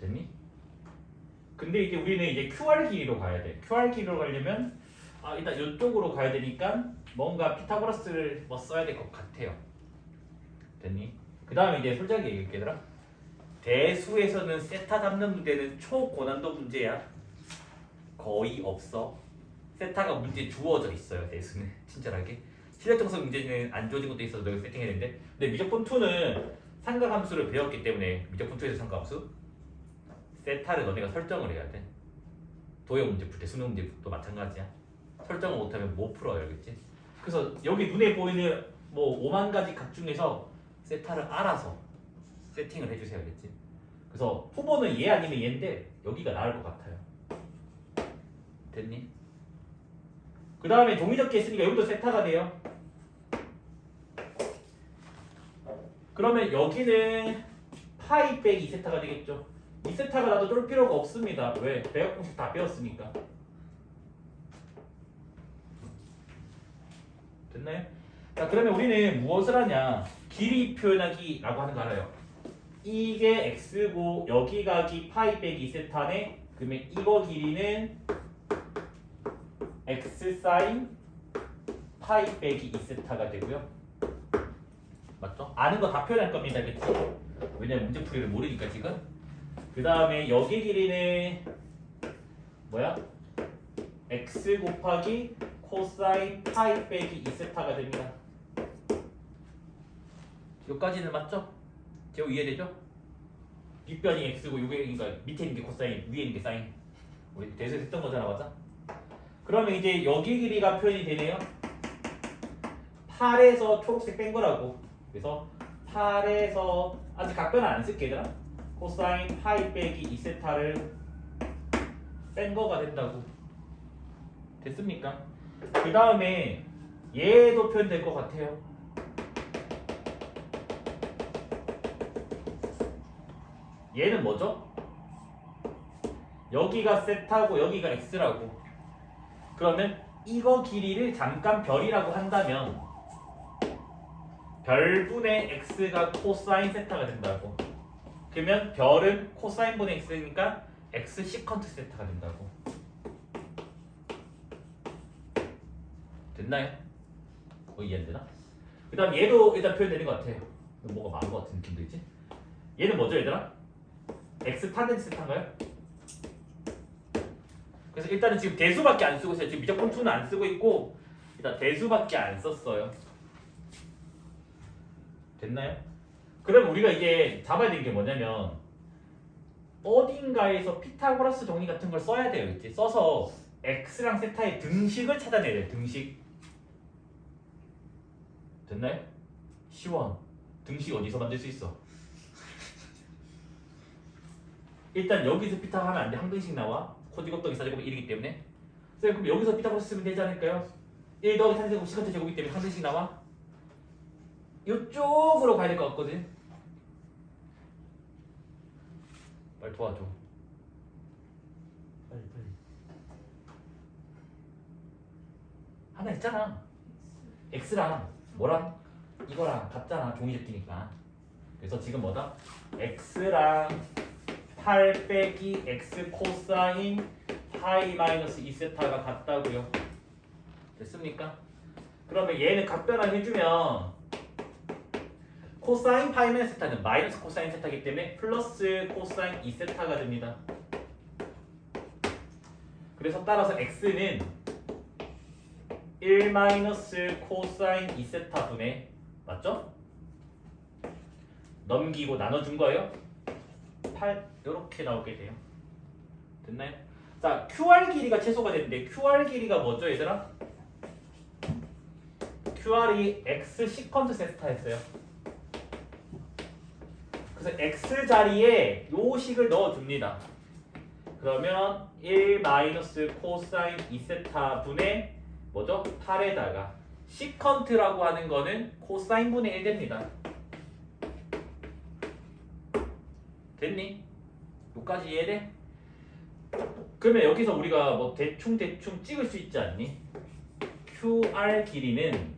됐니? 근데 이제 우리는 이제 QR 길이로 가야 돼. QR 길이로 가려면 아 일단 이쪽으로 가야 되니까 뭔가 피타고라스를 뭐 써야 될 것 같아요. 됐니? 그 다음에 이제 솔직하게 얘기할게 얘들아. 대수에서는 세타 잡는 문제는 초고난도 문제야. 거의 없어. 세타가 문제 주어져 있어요. 대수는 친절하게. 실력 정석 문제는 안 주어진 것도 있어서 너가 세팅해야 되는데 근데 미적분 2는 삼각함수를 배웠기 때문에 미적분 2에서 삼각함수 세타를 너네가 설정을 해야 돼. 도형 문제 풀 때 수능 문제 도 마찬가지야. 설정을 못하면 못 풀어요, 알겠지? 그래서 여기 눈에 보이는 뭐 5만 가지 각 중에서 세타를 알아서 세팅을 해주세요, 알겠지? 그래서 후보는 얘 아니면 얘인데 여기가 나을 것 같아요. 됐니? 그 다음에 종이 접기 했으니까 여기도 세타가 돼요. 그러면 여기는 파이 빼기 2세타가 되겠죠. 2세타가 나도 쫄 필요가 없습니다. 왜? 배역 공식 다 배웠으니까. 됐나요? 자 그러면 우리는 무엇을 하냐? 길이 표현하기라고 하는 거 알아요. 이게 x고 여기 가기 파이 빼기 2세타네. 그러면 이거 길이는 x 사인 파이 빼기 2세타가 되고요. 맞죠? 아는 거 다 표현할 겁니다. 그치? 왜냐면 문제 풀이를 모르니까 지금. 그 다음에 여기 길이는 뭐야? x 곱하기 코사인 파이 빼기 2세타가 됩니다. 여기까지는 맞죠? 제가 이해되죠? 뒷변이 x고 요게 그러니까 밑에 있는 게 코사인, 위에 있는 게 사인. 우리 대수에서 했던 거잖아, 맞아? 그러면 이제 여기 길이가 표현이 되네요. 8에서 초록색 뺀 거라고. 그래서 8에서 아직 각변은 안 쓸게 얘들아. 코사인 파이 빼기 2세타를 뺀 거가 된다고. 됐습니까? 그 다음에 얘도 표현될 것 같아요. 얘는 뭐죠? 여기가 세타고 여기가 x라고. 그러면 이거 길이를 잠깐 별이라고 한다면 별분의 x가 코사인 세타가 된다고. 그러면 별은 코사인분의 x니까 x 시컨트 세타가 된다고. 됐나요? 뭐 이해 안 되나? 그 다음 얘도 일단 표현되는 것 같아요. 뭐가 많은 것 같은 느낌도 있지? 얘는 뭐죠 얘들아? x 탄젠트 세타인가요? 그래서 일단은 지금 대수밖에 안 쓰고 있어요. 지금 미적분 2는 안 쓰고 있고 일단 대수밖에 안 썼어요. 됐나요? 그럼 우리가 이제 잡아야 되는 게 뭐냐면 어딘가에서 피타고라스 정리 같은 걸 써야 돼요. 이제 써서 x랑 세타의 등식을 찾아내야 돼요. 등식. 됐나요? 시원. 등식 어디서 만들 수 있어? 일단 여기서 피타 하면 안 돼. 한 등식 나와. 코디 곱하기 4제곱이 1이기 때문에. 쌤 그럼 여기서 피타고라스 쓰면 되지 않을까요? 1 더하기 4제곱 시컨트 제곱이기 때문에 한 등식 나와. 이쪽으로 가야 될 것 같거든. 빨리 도와줘. 빨리 빨리. 하나 있잖아. x랑 뭐랑 이거랑 같잖아. 종이 접기니까. 그래서 지금 뭐다? x랑 8 빼기 x 코사인 파이 마이너스 2세타가 같다고요. 됐습니까? 그러면 얘는 각변환 해주면 코사인 파이 마이너스 세타는 마이너스 코사인 세타이기 때문에 플러스 코사인 2세타가 됩니다. 그래서 따라서 x는 1 마이너스 코사인 2세타 분의 맞죠? 넘기고 나눠준 거예요. 8 이렇게 나오게 돼요. 됐나요? 자, QR 길이가 최소가 됐는데 QR 길이가 뭐죠, 얘들아? QR이 x 시컨트 세타였어요. 그래서 x 자리에 요 식을 넣어줍니다. 그러면 1 마이너스 코사인 2세타 분의 뭐죠? 8에다가 시컨트라고 하는 거는 코사인 분의 1 됩니다. 됐니? 여기까지 이해돼? 그러면 여기서 우리가 뭐 대충 대충 찍을 수 있지 않니? QR 길이는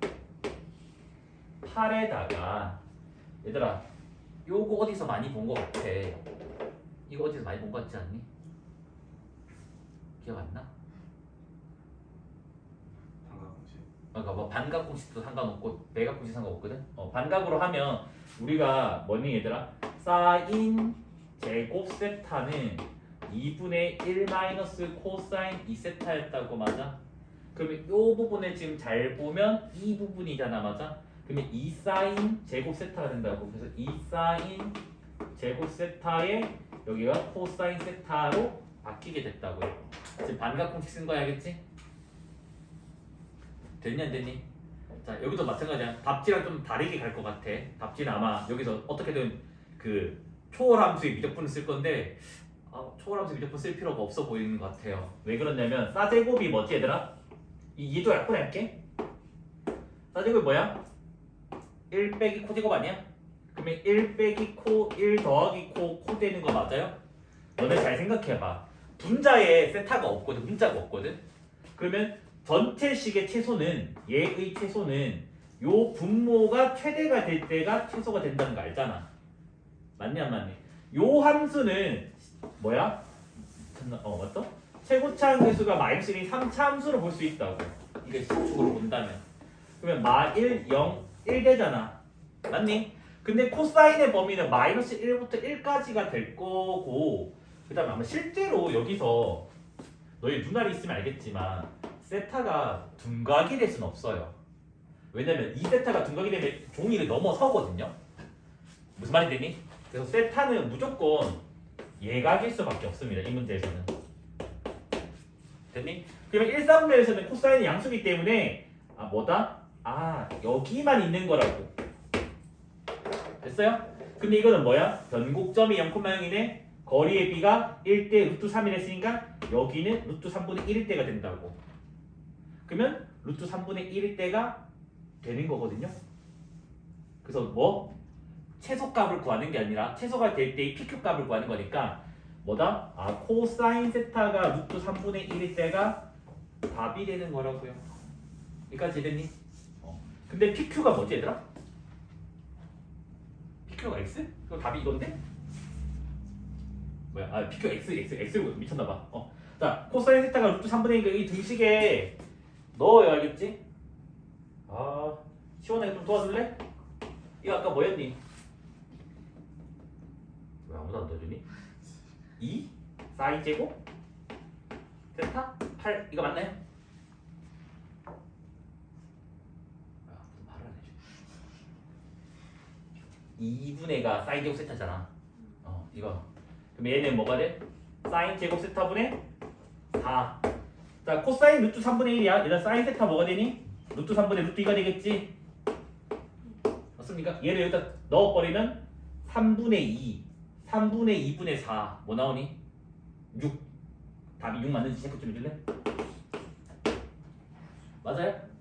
8에다가 얘들아 요거 어디서 많이 본것 같아 이거 어디서 많이 본것 같지 않니? 기억 안 나? 삼각공식 그러니까 뭐 반각 공식도 상관없고 매각 공식 상관없거든. 어, 반각으로 하면 우리가 뭐니 얘들아? 사인 제곱 세타는 2분의 1 마이너스 코사인 2세타였다고 맞아? 그러면 이 부분을 지금 잘 보면 이 부분이잖아 맞아? 그러면 2 사인 제곱 세타가 된다고 그래서 2 사인 제곱 세타에 여기가 코사인 세타로 바뀌게 됐다고요 지금 반각 공식 쓴 거야 알겠지? 됐냐 안 됐니? 자 여기도 마찬가지야 답지랑 좀 다르게 갈 것 같아 답지는 아마 여기서 어떻게든 그 초월함수의 미적분을 쓸 건데 아, 초월함수 미적분 쓸 필요가 없어 보이는 것 같아요 왜 그러냐면 싸제곱이 뭐지 얘들아? 이 얘도 약분 할게 싸제곱이 뭐야? 1 빼기 코 제곱 아니야? 그러면 1 빼기 코, 1 더하기 코, 코 되는 거 맞아요? 너네 잘 생각해봐 분자에 세타가 없거든 분자가 없거든 그러면 전체식의 최소는 얘의 최소는 요 분모가 최대가 될 때가 최소가 된다는 거 알잖아. 맞니 안 맞니? 요 함수는 뭐야? 어 맞다? 최고차 함수가 1인 3차 함수로 볼 수 있다고. 이게 식으로 본다면. 그러면 마 1, 0, 1 되잖아. 맞니? 근데 코사인의 범위는 마이너스 1부터 1까지가 될 거고 그 다음에 아마 실제로 여기서 너희 눈알이 있으면 알겠지만 세타가 둔각이 될 수는 없어요. 왜냐면 이 세타가 둔각이 되면 종이를 넘어서거든요. 무슨 말이 되니? 그래서 세타는 무조건 예각일 수밖에 없습니다. 이 문제에서는. 됐니? 그러면 1, 3분에서는 코사인이 양수기 때문에 아 뭐다? 아 여기만 있는 거라고. 됐어요? 근데 이거는 뭐야? 변곡점이 0,0이네. 거리의 비가 1대 루트 3이 했으니까 여기는 루트 3분의 1일 때가 된다고. 그러면 루트 3분의 1일 때가 되는 거거든요. 그래서 뭐 최소값을 구하는 게 아니라 최소가 될 때의 PQ 값을 구하는 거니까 뭐다? 아 코사인 세타가 루트 3분의 1일 때가 답이 되는 거라고요. 여기까지 됐니? 어. 근데 PQ가 뭐지 얘들아? PQ가 X? 그럼 답이 이건데? 뭐야? 아 PQ X X X로 미쳤나봐. 어. 자 코사인 세타가 루트 3분의 1이 등식에 넣어야 알겠지? 아 시원하게 좀 도와줄래? 이거 아까 뭐였니? 왜 아무도 안 도와주니? 2 사인 제곱 세타 8 이거 맞나요? 아, 무슨 말을 안 해줘. 2분의 가 사인 제곱 세타잖아. 어 이거. 그럼 얘는 뭐가 돼? 사인 제곱 세타분의 4. 자 코사인 루트 3분의 1이야. 얘는 사인 세타 뭐가 되니? 루트 3분의 루트 2가 되겠지? 맞습니까? 얘를 여기다 넣어버리면 3분의 2 3분의 2분의 4 뭐 나오니? 6 답이 6 맞는지 체크 좀 해줄래? 맞아요?